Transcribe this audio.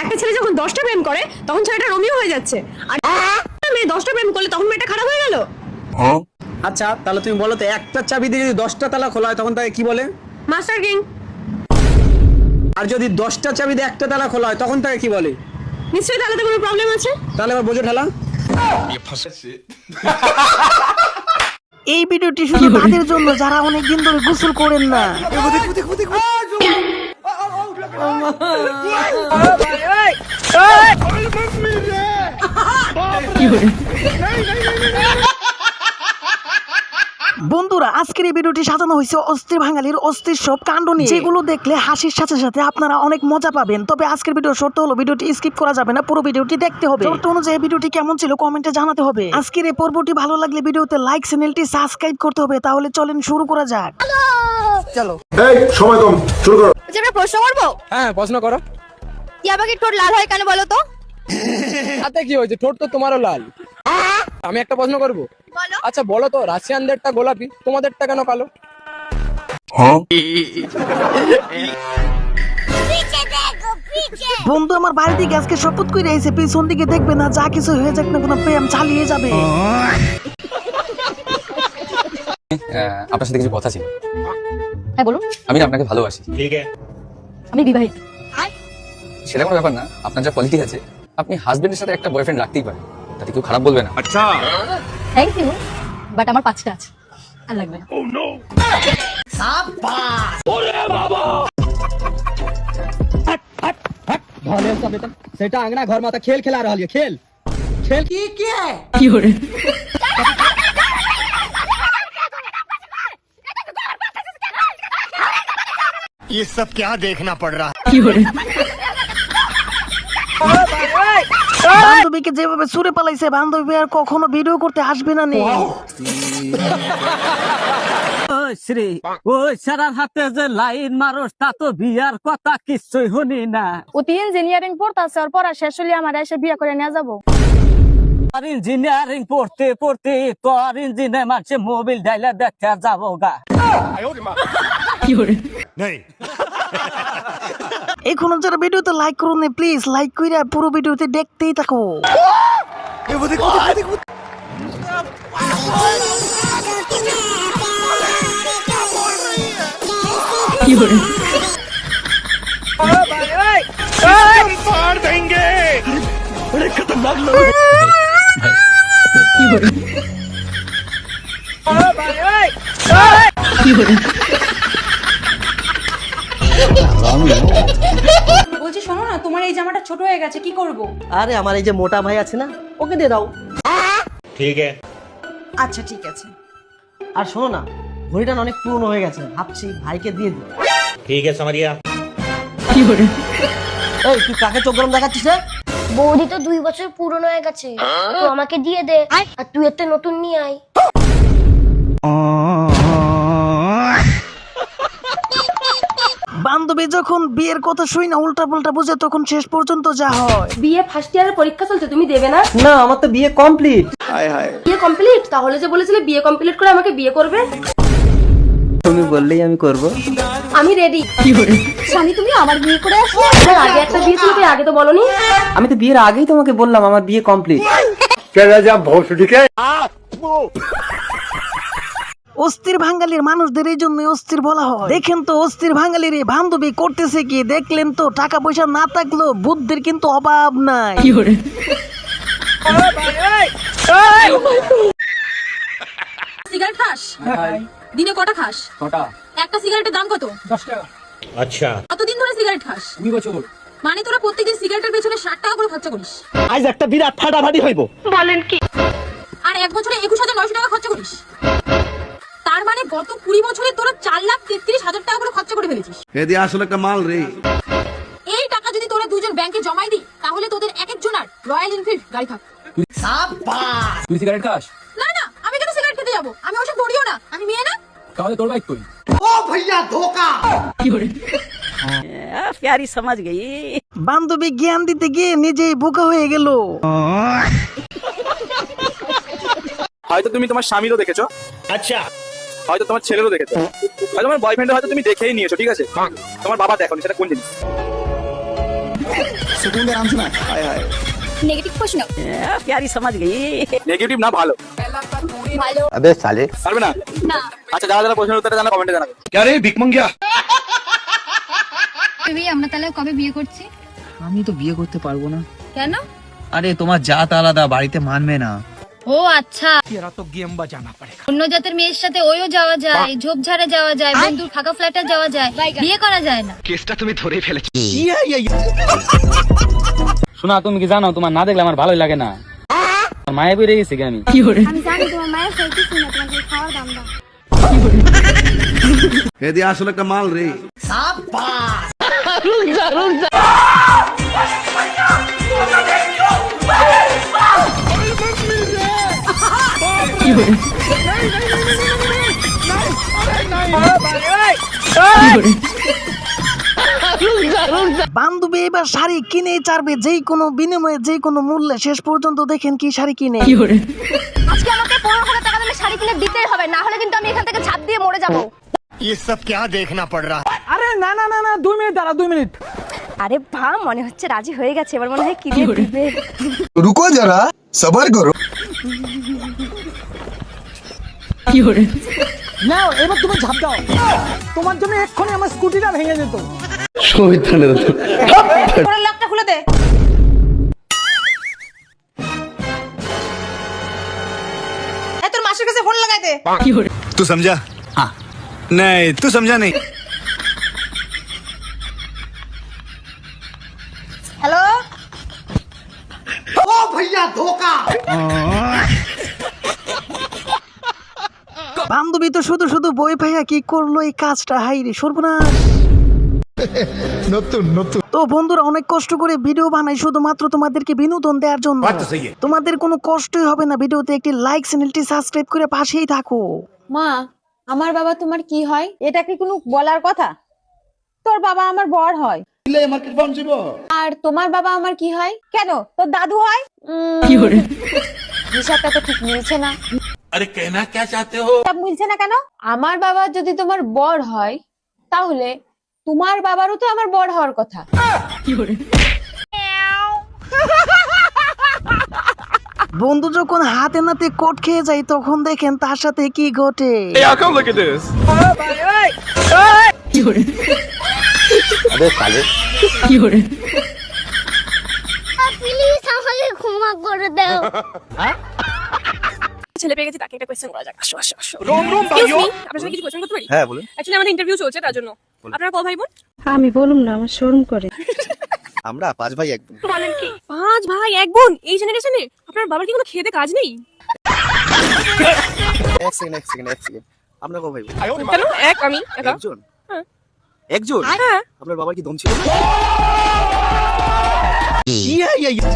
একটা ছেলে যখন দশটা প্রেম করে তখন ছেলেটা রোমিও হয়ে যাচ্ছে। আর মেয়ে দশটা প্রেম করলে তখন মেয়েটা খারাপ হয়ে গেল। আচ্ছা তাহলে তুমি বলো তো একটা চাবি দিয়ে যদি দশটা তালা খোলা হয় তখন তাকে কি বলে? মাস্টার কিং আর যদি দশটা চাবি দিয়ে একটা তালা খোলা হয় তখন তাকে কি বলে? নিশ্চয়ই তাহলে তো কোনো প্রবলেম আছে। তাহলে এবার বোঝো ঠেলা। এই ভিডিওটি শুধু তাদের জন্য যারা অনেক দিন ধরে গোসল করেন না। বন্ধুরা, আজকের এই ভিডিওটি সাজানো হয়েছে অস্থির বাঙালির অস্থির সব কাণ্ড নিয়ে। যেগুলো দেখলে হাসির সাথে সাথে আপনারা অনেক মজা পাবেন। তবে আজকের ভিডিও শর্ত হলো, ভিডিওটি স্কিপ করা যাবে না, পুরো ভিডিওটি দেখতে হবে। শর্ত অনুযায়ী ভিডিওটি কেমন ছিল কমেন্টে জানাতে হবে। আজকের এই পর্বটি ভালো লাগলে ভিডিওতে লাইক চ্যানেলটি সাবস্ক্রাইব করতে হবে। তাহলে চলেন শুরু করা যাক। এই সময় কম শুরু করো। আমরা প্রশ্ন করব? হ্যাঁ প্রশ্ন করো। টিয়া পাখির ঠোঁট লাল হয় কেন বলো তো? তাতে কি হয়েছে? ঠোঁট তো তোমারও লাল। আমি একটা প্রশ্ন করব? বলো। আচ্ছা বলো তো রাশিয়ানদেরটা গোলাপি তোমাদেরটা কেন কালো? বন্ধু আমার বাড়ি দিকে আজকে শপথ করে আইছে পিছন দিকে দেখবে না যা কিছু হয়ে যাক না কোনো প্রেম চালিয়ে যাবে। আপনার সাথে কিছু কথা ছিল। হ্যাঁ বলুন আমি না আপনাকে ভালোবাসি আমি বিবাহিত সেটা কোনো ব্যাপার না আপনার যা কোয়ালিটি আছে আপনি হাজবেন্ডের সাথে একটা বয়ফ্রেন্ড রাখতেই পারেন তাতে কেউ খারাপ বলবে না থ্যাংক ইউ বাট আমার পাঁচটা আছে আর লাগবে না সেটা अंगना घर माता खेल खेला रहा खेल खेल ये सब क्या देखना पड़ रहा है বান্ধবীকে যেভাবে সুরে পালাইছে বান্ধবী আর কখনো ভিডিও করতে আসবে না নে শ্রী ওই সারার হাতে যে লাইন মারস তা তো বিয়ার কথা কিছুই শুনি না ও তিন ইঞ্জিনিয়ারিং পড়তাছে আর পড়া শেষ হলে আমার এসে বিয়ে করে নিয়ে যাবো আর ইঞ্জিনিয়ারিং পড়তে পড়তে তোর ইঞ্জিনিয়ার মানছে মোবিল ডাইলে দেখতে যাবো গা नहीं এখনো যারা ভিডিওতে লাইক করুন প্লিজ লাইক কইরা পুরো ভিডিওতে দেখতেই থাকো मार देंगे বলছি শোনো না তোমার এই জামাটা ছোট হয়ে গেছে কি করব? আরে আমার এই যে মোটা ভাই আছে না ওকে দিয়ে দাও। ঠিক আছে। আচ্ছা ঠিক আছে। আর শোনো না ঘড়িটা অনেক পুরনো হয়ে গেছে ভাবছি ভাইকে দিয়ে দিই। ঠিক আছে মারিয়া। কি করে? এই তুই কাকে চোখ গরম দেখাচ্ছিস রে বৌদি তো দুই বছর পুরনো হয়ে গেছে তো আমাকে দিয়ে দে আর তুই একটা নতুন নিয়ে আয়। বান্ধবী যখন বিয়ের কথা শুই না উল্টা পাল্টা বুঝে তখন শেষ পর্যন্ত যা হয়। বিয়ে ফার্স্ট ইয়ারের পরীক্ষা চলছে তুমি দেবে না? না আমার তো বিয়ে কমপ্লিট হাই হাই বিয়ে কমপ্লিট তাহলে যে বলেছিলে বিয়ে কমপ্লিট করে আমাকে বিয়ে করবে? তুমি বললেই আমি করব। আমি রেডি স্বামী তুমি আমার বিয়ে করে আসো হ্যাঁ, আগে একটা বিয়ে তুমি আগে তো বলনি। আমি তো বিয়ের আগেই তোমাকে বললাম আমার বিয়ে কমপ্লিট চলে যা ভৌসুটিকে অস্থির বাঙালির মানুষদের এই জন্য অস্থির বলা হয়। দেখেন তো অস্থির বাঙালির বান্ধবী করতেছে কি? দেখলেন তো টাকা পয়সা না থাকলেও বুদ্ধির কিন্তু অভাব নাই। সিগারেট খাস? হ্যাঁ। দিনে কটা খাস? কটা? একটা সিগারেটের দাম কত? 10 টাকা। আচ্ছা। কতদিন ধরে সিগারেট খাস? 2 বছর। মানে তোরা প্রত্যেকদিন সিগারেটের পেছনে 60 টাকা করে খরচা করিস। আজ একটা বিরাট ফাটাফাটি হইব। বলেন কি? আর এক বছরে 21900 টাকা খরচা করিস। তার মানে গত কুড়ি বছরে তোরা চার লাখ তেত্রিশ হাজার টাকা করে খরচা করে ফেলেছিস। এদি আসলে একটা মাল রে। এই টাকা যদি তোরা দুজন ব্যাংকে জমাই দি তাহলে তোদের এক রয়্যাল গাড়ি থাক। তুই সিগারেট খাস? না না আমি কেন সিগারেট খেতে যাব? আমি ওসব না। আমি মেয়ে না। তাহলে তোর বাইক প্যারি সমাজ গেই। বান্ধবী জ্ঞান দিতে গিয়ে নিজেই বোকা হয়ে গেল। হয়তো তুমি তোমার স্বামীরও দেখেছ। আচ্ছা হয়তো তোমার ছেলেরও দেখেছ। হয়তো তোমার বয়ফ্রেন্ড হয়তো তুমি দেখেই নিয়েছো ঠিক আছে? তোমার বাবা দেখো সেটা কোন জিনিস? আচ্ছা তাহলে কবে বিয়ে করছি? আমি তো বিয়ে করতে পারব না। কেন? আরে তোমার জাত আলাদা বাড়িতে মানবে না। ও আচ্ছা। এরা তো গেম বাজানা পারে অন্য জাতের মেয়ের সাথে ওইও যাওয়া যায় ঝোপঝাড়ে যাওয়া যায় বন্ধু ফাঁকা ফ্ল্যাটে যাওয়া যায় বিয়ে করা যায় না। কেসটা তুমি ধরে ফেলেছো। শোনা তুমি কি জানো তোমার না দেখলে আমার ভালোই লাগে না? মায়ে বেরিয়ে গেছি আমি আমি জানি তোমার মায়ের সাথে শুনে তোমাকে খাওয়া দাম দাও। এদি আসলে একটা মাল রে। সাপা রুক যা রুক যা বান্ধবী এবার শাড়ি কিনেই চারবে যেই কোনো বিনিময়ে যেই কোনো মূল্যে শেষ পর্যন্ত দেখেন কি শাড়ি কিনে আজকে আমাকে পনেরো হাজার টাকা দিলে শাড়ি কিনে দিতেই হবে না হলে কিন্তু আমি এখান থেকে ঝাঁপ দিয়ে মরে যাবো ये सब क्या देखना पड़ रहा है আরে না না না না দুই মিনিট দাঁড়া দুই মিনিট আরে ভা মনে হচ্ছে রাজি হয়ে গেছে এবার মনে হয় কিনে দিবে रुको जरा सबर करो নাও এবার তুমি ঝাঁপ দাও তোমার জন্য এক্ষুনি আমার স্কুটিটা ভেঙে যেত ওরা লকটা খুলে দে এই তোর মাসের কাছে ফোন লাগাই দে तू समझा हाँ नहीं तू समझा नहीं হ্যালো বান্ধবী তো শুধু শুধু বই ভাইয়া কি করল? এই কাজটা হাই রে সর্বনাশ। নতুন নতুন। তো বন্ধুরা অনেক কষ্ট করে ভিডিও বানাই শুধুমাত্র তোমাদেরকে বিনোদন দেওয়ার জন্য। তোমাদের কোনো কষ্টই হবে না ভিডিওতে একটি লাইক চ্যানেলটি সাবস্ক্রাইব করে পাশেই থাকো। মা আমার বাবা তোমার কি হয়? এটা কি কোনো বলার কথা? তোর বাবা আমার বর হয়। আর তোমার বাবা আমার কি হয়? কেন? তোর দাদু হয়? হিসাবটা তো ঠিক মিলছে না। আরে কেনা কে চাতে হো? সব মিলছে না কেন? আমার বাবা যদি তোমার বর হয় তাহলে তোমার বাবারও তো আমার বর হওয়ার কথা। বন্ধু যখন হাতে নাতে কোট খেয়ে যায় তখন দেখেন তার সাথে কি ঘটে। করে দাও। হ্যাঁ? ছেলে পেয়ে গেছি তাকে একটা কোয়েশ্চেন করা যাক। আসো আসো আসো। আপনার সাথে কিছু কোয়েশ্চেন করতে পারি? হ্যাঁ বলুন। অ্যাকচুয়ালি আমাদের ইন্টারভিউ চলছে তার জন্য। আপনারা ক ভাই বোন? আমি বলুম না আমার শরম করে। আমরা পাঁচ ভাই এক বোন। বলেন কি পাঁচ ভাই এক বোন? এই জেনারেশনে আপনার বাবার কি কোনো খেতে কাজ নেই? এক সেকেন্ড এক সেকেন্ড এক সেকেন্ড আমরা ক ভাই বোন? কেন? এক আমি একজন। হ্যাঁ। একজন? হ্যাঁ। আপনার বাবার কি দম ছিল? ইয়া ইয়া।